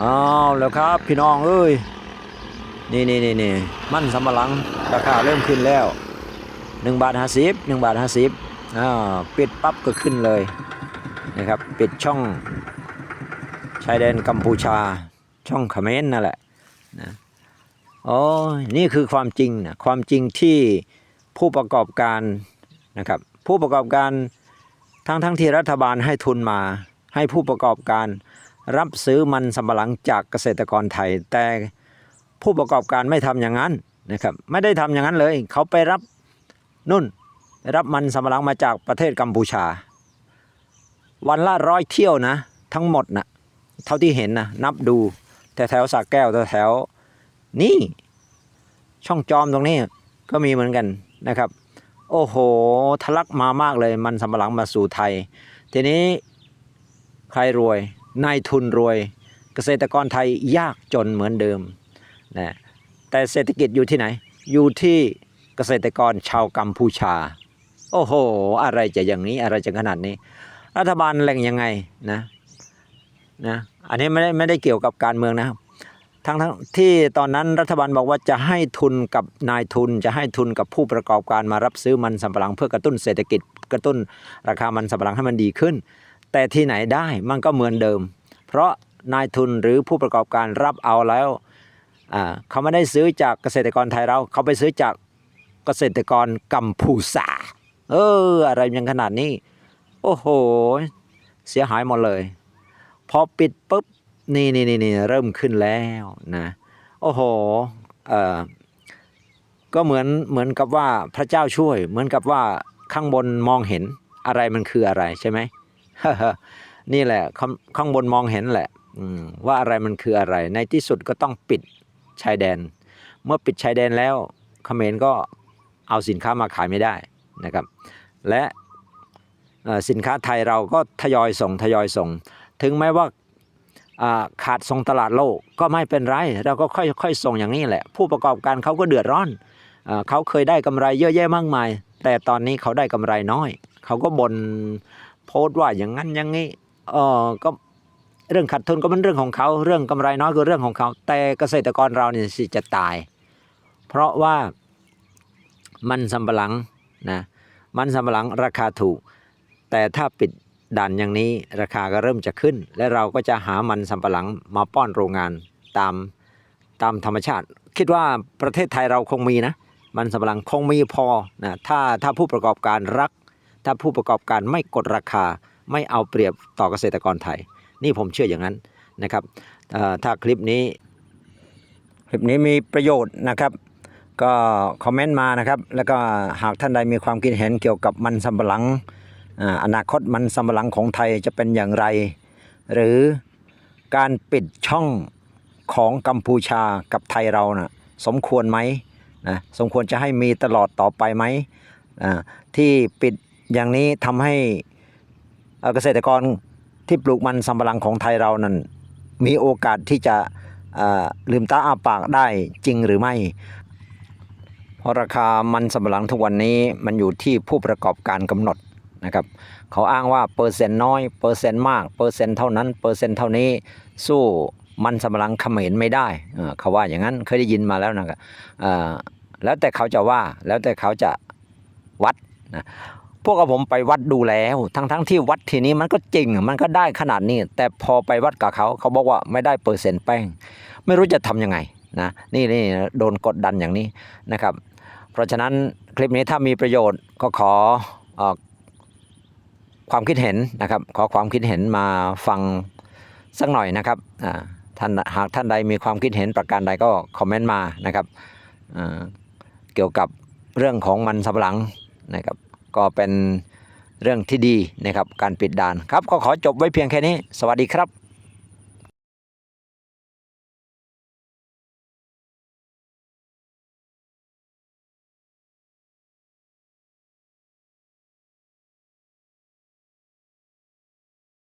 เอาวแล้วครับ พี่น้องเอ้ยนี่นี่นี่นี่มันสำปะหลังราคาเริ่มขึ้นแล้ว1บาท50 1บาท50อ่าปิดปั๊บก็ขึ้นเลยนะครับปิดช่องชายแดนกัมพูชาช่องเขมรนั่นแหละนะโอ้ยนี่คือความจริงนะความจริงที่ผู้ประกอบการนะครับผู้ประกอบการทั้งทั้งที่รัฐบาลให้ทุนมาให้ผู้ประกอบการ รับซื้อมันสำปะหลังจากเกษตรกรไทย แต่ผู้ประกอบการไม่ทำอย่างนั้นนะครับไม่ได้ทำอย่างนั้นเลย เขาไปรับนุ่นรับมันสำปะหลังมาจากประเทศกัมพูชา วันละร้อยเที่ยวนะ ทั้งหมดนะเท่าที่เห็นนะนับดูแถวแถวๆสระแก้วแถวแถวๆนี่ช่องจอมตรงนี้ก็มีเหมือนกันนะครับ โอ้โหทะลักมามากเลยมันสำปะหลังมาสู่ไทย ทีนี้ใครรวย นายทุนรวย เกษตรกรไทยยากจนเหมือนเดิมนะแต่เศรษฐกิจอยู่ที่ไหน อยู่ที่เกษตรกรชาวกัมพูชา โอ้โห อะไรจะอย่างนี้อะไรจะขนาดนี้ รัฐบาลแหล่งยังไงนะนะอันนี้ไม่ได้ไม่ได้เกี่ยวกับการเมืองนะทั้งทั้งที่ตอนนั้นรัฐบาลบอกว่าจะให้ทุนกับนายทุน จะให้ทุนกับผู้ประกอบการมารับซื้อมันสำปะหลังเพื่อกระตุ้นเศรษฐกิจกระตุ้นราคามันสำปะหลังให้มันดีขึ้น แต่ที่ไหนได้มันก็เหมือนเดิม เพราะนายทุนหรือผู้ประกอบการรับเอาแล้วเขาไม่ได้ซื้อจากเกษตรกรไทยเราเขาไปซื้อจากเกษตรกรกัมพูชาเอออะไรยังขนาดนี้ โอ้โห เสียหายหมดเลย พอปิดปุ๊บนี่นี่นี่นี่เริ่มขึ้นแล้วนะโอ้โหเออก็เหมือนเหมือนกับว่าพระเจ้าช่วย เหมือนกับว่าข้างบนมองเห็นอะไรมันคืออะไรใช่ไหม นี่แหละข้างข้างบนมองเห็นแหละว่าอะไรมันคืออะไร ในที่สุดก็ต้องปิดชายแดน เมื่อปิดชายแดนแล้วเขมรก็เอาสินค้ามาขายไม่ได้นะครับ และสินค้าไทยเราก็ทยอยส่งทยอยส่ง ถึงแม้ว่าขาดส่งตลาดโลกก็ไม่เป็นไร เราก็ค่อยๆส่งอย่างนี้แหละ ผู้ประกอบการเขาก็เดือดร้อนอเขาเคยได้กำไรเยอะแยะมากมาย แต่ตอนนี้เขาได้กำไรน้อย เขาก็บน่น พสต์ว่าอย่างนั้นอย่างนี้เออก็เรื่องขาดทุนก็เป็นเรื่องของเขาเรื่องกำไรน้อยก็เรื่องของเขา แต่เกษตรกรเราเนี่ยสิจะตาย เพราะว่ามันสำปะหลังนะมันสำปะหลังราคาถูก แต่ถ้าปิดด่านอย่างนี้ราคาก็เริ่มจะขึ้น และเราก็จะหามันสำปะหลังมาป้อนโรงงานตามตามธรรมชาติ คิดว่าประเทศไทยเราคงมีนะ มันสำปะหลังคงมีพอนะถ้าถ้าผู้ประกอบการรัก ถ้าผู้ประกอบการไม่กดราคาไม่เอาเปรียบต่อเกษตรกรไทย นี่ผมเชื่ออย่างนั้นนะครับถ้าคลิปนี้ คลิปนี้มีประโยชน์นะครับ ก็คอมเมนต์มานะครับ แล้วก็หากท่านใดมีความคิดเห็นเกี่ยวกับมันสำปะหลังอนาคตมันสำปะหลังของไทยจะเป็นอย่างไร หรือการปิดช่องของกัมพูชากับไทยเรานะ่ะสมควรไหมนะสมควรจะให้มีตลอดต่อไปไหมอ่าที่ปิด อย่างนี้ทำให้เอ่อเกษตรกรที่ปลูกมันสำปะหลังของไทยเรานั้นมีโอกาสที่จะลืมตาอ้าปากได้จริงหรือไม่เพราะราคามันสำปะหลังทุกวันนี้มันอยู่ที่ผู้ประกอบการกำหนดนะครับเขาอ้างว่าเปอร์เซ็นต์น้อยเปอร์เซ็นต์มากเปอร์เซ็นต์เท่านั้นเปอร์เซ็นต์เท่านี้สู้มันสำปะหลังเขมรไม่ได้เขาว่าอย่างนั้นเคยได้ยินมาแล้วนะครับแล้วแต่เขาจะว่าแล้วแต่เขาจะวัดนะ พวกกับผมไปวัดดูแล้ว ทั้งทั้งที่วัดทีนี้มันก็จริง มันก็ได้ขนาดนี้ แต่พอไปวัดกับเขาเขาบอกว่าไม่ได้เปอร์เซ็นต์แป้ง ไม่รู้จะทำยังไงนะนี่นี่โดนกดดันอย่างนี้นะครับ เพราะฉะนั้นคลิปนี้ถ้ามีประโยชน์ก็ขออความคิดเห็นนะครับ ขอความคิดเห็นมาฟังสักหน่อยนะครับท่านหากท่านใดมีความคิดเห็นประการใดก็คอมเมนต์มานะครับเกี่ยวกับเรื่องของมันสำปะหลังนะครับ ก็เป็นเรื่องที่ดีนะครับการปิดด่านครับก็ขอจบไว้เพียงแค่นี้ สวัสดีครับ